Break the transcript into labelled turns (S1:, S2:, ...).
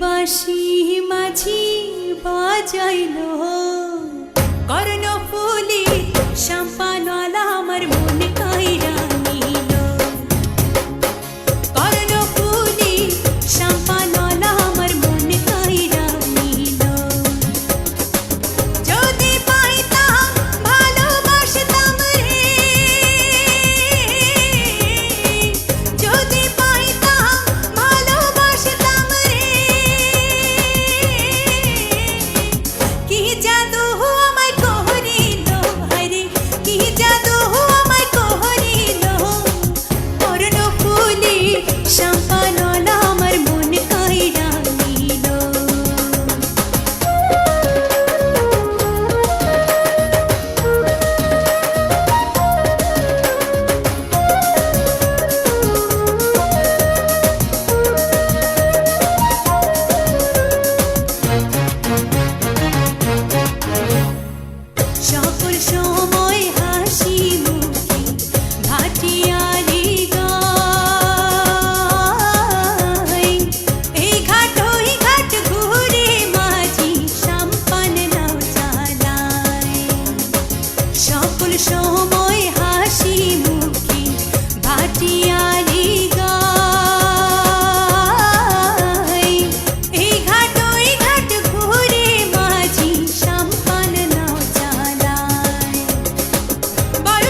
S1: বাঁশি মাঝি বাজাইলো।